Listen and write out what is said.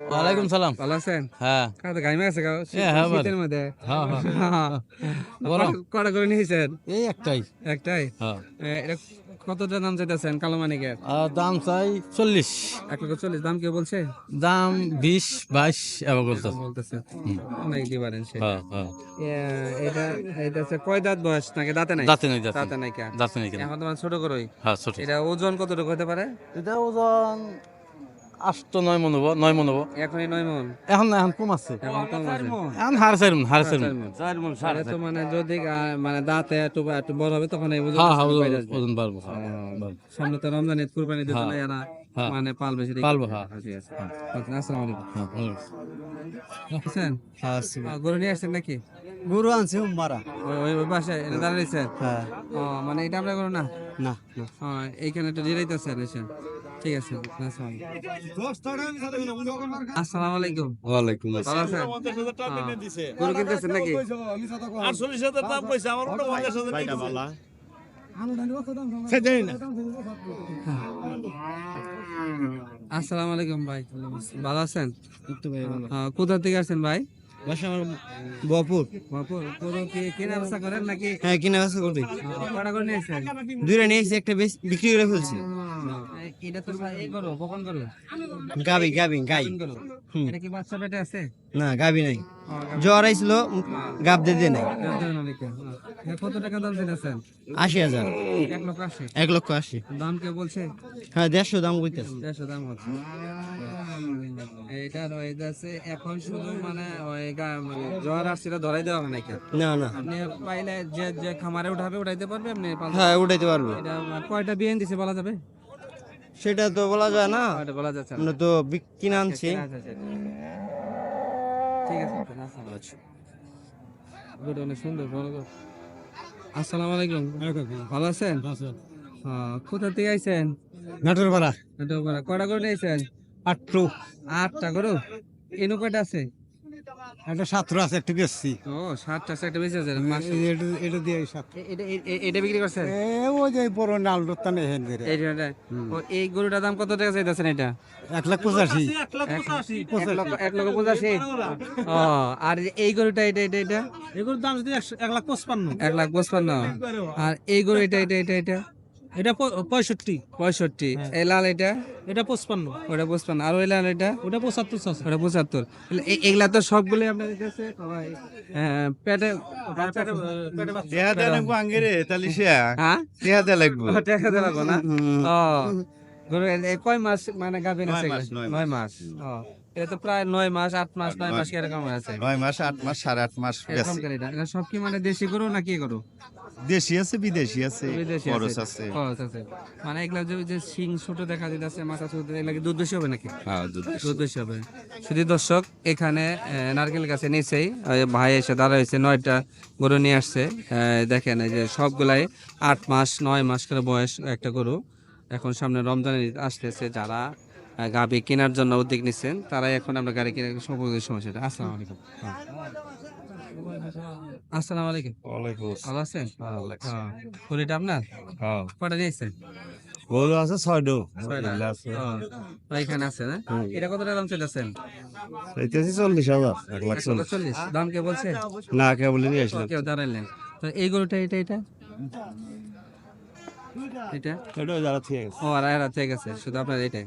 ওয়ালাইকুম সালাম। ভালো আছেন? হ্যাঁ। কাতে গাইমে আছে গাও হ্যাঁ, হ্যাঁ, শীতের মধ্যে। হ্যাঁ হ্যাঁ। বলো। কটা- করে নিয়েছেন? এই একটাই। একটাই? হ্যাঁ। এটা কতটা দাম চাইতেছেন কালো মানিকের? দাম চাই চল্লিশ। এক লক্ষ চল্লিশ। দাম কেউ বলছে? দাম বিশ বাইশ এবার বলতে বলতেছে। অনেক হ্যাঁ হ্যাঁ। এটা এটা হচ্ছে কয় দাঁত বয়স নাকি? দাঁতে নাই? দাঁতে নেই দাঁতে নাই। দাঁতে নেই কেন? এখন তোমার ছোট করোই হ্যাঁ ছোট। এটা ওজন কতটুকু হতে পারে? এটা ওজন আষ্ট নয় মন হব নয় মন হব। এখনই নয় মন। এখন এখন কম আছে। এখন হাড় চার মন। চার চার মন। মণ। তো মানে। যদি মানে দাঁতে একটু একটু বড় হবে তখন এই ওজন হ্যাঁ হ্যাঁ ওজন- ওজন বাড়বো হ্যাঁ, সামনে তো রমজান ঈদ কুরবানি দিতে। না এরা। মানে পালবে সেটা পালবো হ্যাঁ। ঠিক আছে। আসসালামু আলাইকুম। হ্যাঁ, গরু নিয়ে আসছেন নাকি? গরু আনছি মারা ওই ওই বাসায় এটা দাঁড়াইছেন হ্যাঁ। ও মানে এটা আমরা গরু না? না না। এইখানে একটু এসে ঠিক আছে আসসালামু আলাইকুম। আছেন? হ্যাঁ। কিনতেছেন নাকি? আসসালামু আলাইকুম ভাই। ভালো আছেন? হ্যাঁ, কোথা থেকে আসছেন ভাই? বপুর বাপুর গরু কি কেনা বেচা করেন নাকি? হ্যাঁ কিনে বেচা করবি কটা করে নিয়েছেন? দুইটা নিয়েছি একটা বেশ- বিক্রি করে ফেলছি। এটা তো এই গরু বকন গরু। গাবি গাবি গাই। কোন গরু। হুম। এটা কি বাচ্চা পেটে আছে? না গাবি নাই। জ্বর আইছিল গাব দিয়ে দিয়ে নাই। হ্যাঁ, কত টাকা দাম দিতেছেন? আশি হাজার। এক লক্ষ আশি। এক লক্ষ আশি। দাম কে বলছে? হ্যাঁ দেড়শো দাম কইতেছে। দেড়শো দাম হচ্ছে। এইটা রয়ে যাচ্ছে এখন শুধু মানে ওই মানে জ্বর আসছিল ধরাই দেওয়া হয় নাকি? না না। আপনি পাইলে যে যে খামারে উঠাবে উঠাইতে পারবে আপনি হ্যাঁ উঠাইতে পারব। এটা কয়টা বিয়ে দিছে বলা যাবে? সেটা তো বলা যায় না। কয়টা বলা যাচ্ছে না। আমরা তো বিক- কিনে আনছি। ঠিক আছে আপনি আসুন। গরুটা অনেক সুন্দর গরু। আসসালামু আলাইকুম। ভালো আছেন? হ্যাঁ, কোথা থেকে আইছেন? নাটোর পাড়া এটা বড়। কয়টা করে নিয়েছেন? আটটু আটটা গরু। এনু কয়টা আছে? একটা সাতটা আছে একটু বেশি ও সাতটা আছে একটা বেশি আছে এটা দিয়ে সাত এটা বিক্রি করছেন? ওই যে বড় নাল দোকানে হেন ধরে। এই ও, এই গরুটার দাম কত টাকা চাইতেছেন এটা? এক লাখ পঁচাশি। এক লক্ষ লক্ষ পঁচাশি। ও আর এই গরুটা এটা এটা এটা? এগুলোর দাম যদি এক লাখ পঁচপান্ন। এক লাখ পঁচপান্ন। আর এই গরু এটা এটা এটা এটা? এটা প- পঁয়ষট্টি। পঁয়ষট্টি। এই লাল এটা? এটা পঁচপান্ন। ওটা পঁচপান্ন। আর ওই লাল এটা? ওটা পঁচাত্তর আছে ওটা পঁচাত্তর। এগুলা তো সবগুলো আপনাদের কাছে? সবাই। আহ, পেটে হ্যাঁ? ও, টাকা দিয়ে লাগবো না? ও। কয় মাস মানে গাভিন আছে? নয় মাস। ও। এটা তো প্রায় নয় মাস আট মাস নয় মাস এরকম আছে নয় মাস আট মাস সাড়ে আট মাস এটা। সব কি মানে দেশি গরু নাকি গরু? দেশি আছে বিদেশি আছে বিদেশি খরচ আছে। খরচ আছে। মানে এগুলা যে শিং ছোট দেখা যাচ্ছে মাথা ছোট এগুলা দুধ বেশি হবে নাকি? হ্যাঁ দুধ বেশি। হবে। শুধু দর্শক এখানে নারকেল গাছে নিচেই ভাই এসে দাঁড়া হয়েছে নয়টা গরু নিয়ে আসছে। দেখেন এই যে সবগুলাই আট মাস নয় মাস করে বয়স একটা গরু। এখন সামনে রমজানের আসতেছে যারা গাভী কেনার জন্য উদ্যোগ নিচ্ছেন তারাই এখন আমরা গাড়ি কেনার সম্পর্কে সমস্যাটা আসসালামু আলাইকুম। হ্যাঁ। আসসালামু আলাইকুম। ভালো আছেন? হ্যাঁ। গরুটা আপনার? কটা নিয়েছেন গরু আছে ও, এখানে আছে না? এটা কত দাম চলেছেন এইটাছি চল্লিশ হাজার এক লাখ চল্লিশ। চল্লিশ। দাম কে বলছে? না কে বলে নিয়ে আসলাম। কেউ দাঁড়াইলেন তো এই গরুটা এটা এটা? এটা। এটা? যারা ঠিক আছে ও আর এরা ঠিক আছে শুধু আপনার এটাই?